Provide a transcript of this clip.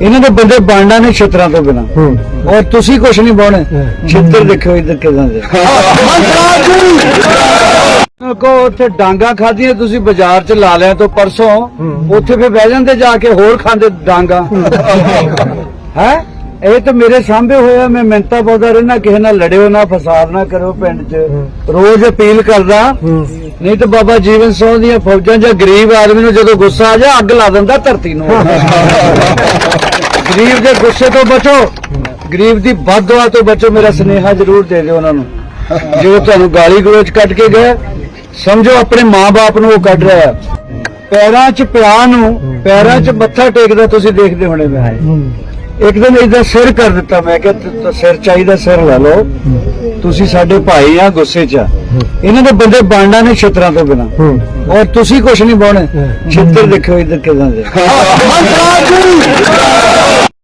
ਇਹਨਾਂ ਦੇ ਬੰਦੇ ਬਾਂਡਾ ਨੇ ਛਤਰਾਂ ਤੋਂ ਬਿਨਾ। ਔਰ ਤੁਸੀਂ ਕੁਛ ਨਹੀਂ ਬਾਉਣੇ ਛਿੱਤਰ ਦੇਖੋ ਇੱਧਰ ਕਿਦਾਂ ਦੇ। ਕੋ ਉੱਥੇ ਡਾਂਗਾ ਖਾਧੀਆਂ ਤੁਸੀਂ ਬਾਜ਼ਾਰ ਚ ਲਾ ਲਿਆ ਤੋਂ ਪਰਸੋਂ ਉੱਥੇ ਫੇ ਬਹਿ ਜਾਂਦੇ ਜਾ ਕੇ ਹੋਰ ਖਾਂਦੇ ਡਾਂਗਾ। ਹੈ? ਇਹ ਤਾਂ ਮੇਰੇ ਸਾਹਮਣੇ ਹੋਇਆ, ਮੈਂ ਮਿੰਤਾ ਪਾਉਂਦਾ ਰਹਿਣਾ ਕਿਸੇ ਨਾਲ ਲੜਿਓ ਨਾ, ਫਸਾਦ ਨਾ ਕਰੋ ਪਿੰਡ 'ਚ। ਰੋਜ਼ ਅਪੀਲ ਕਰਦਾ, ਨਹੀਂ ਤਾਂ ਬਾਬਾ ਜੀਵਨ ਸਿੰਘ ਦੀਆਂ ਫੌਜਾਂ ਜਾਂ ਗਰੀਬ ਆਦਮੀ ਨੂੰ ਜਦੋਂ ਗੁੱਸਾ ਆ ਜਾ, ਅੱਗ ਲਾ ਦਿੰਦਾ ਧਰਤੀ ਨੂੰ। ਗਰੀਬ ਦੇ ਗੁੱਸੇ ਤੋਂ ਬਚੋ, ਗਰੀਬ ਦੀ ਬਦਦੁਆ ਤੋਂ ਬਚੋ, ਮੇਰਾ ਸੁਨੇਹਾ ਜ਼ਰੂਰ ਦੇ ਦਿਓ ਉਹਨਾਂ ਨੂੰ। ਜੋ ਤੁਹਾਨੂੰ ਗਾਲੀ ਗਲੋਚ ਕੱਢ ਕੇ ਗਏ, ਸਮਝੋ ਆਪਣੇ ਮਾਂ-ਬਾਪ ਨੂੰ ਉਹ ਕੱਢ ਰਿਹਾ ਪੈਰਾਂ 'ਚ ਪਿਆ ਨੂੰ, ਪੈਰਾਂ 'ਚ ਮੱਥਾ ਟੇਕਦਾ ਤੁਸੀਂ ਦੇਖਦੇ ਹੋਣੇ ਮੈਂ। ਇੱਕ ਦਿਨ ਇਦਾਂ ਸਿਰ ਕਰ ਦਿੱਤਾ ਮੈਂ ਕਿਹਾ ਤ- ਤ- ਸਿਰ ਚਾਹੀਦਾ ਸਿਰ ਲੈ ਲਓ। ਤੁਸੀਂ ਸਾਡੇ ਭਾਈ ਆ ਗੁੱਸੇ 'ਚ ਆ। ਇਹਨਾਂ ਦੇ ਬੰਦੇ ਬਾਂਡਾ ਨੇ ਛਤਰਾਂ ਤੋਂ ਬਿਨਾ। ਔਰ ਤੁਸੀਂ ਕੁਛ ਨਹੀਂ ਬਾਉਣੇ। ਛਿੱਤਰ ਦੇਖੋ ਇੱਧਰ ਕਿਦਾਂ ਦੇ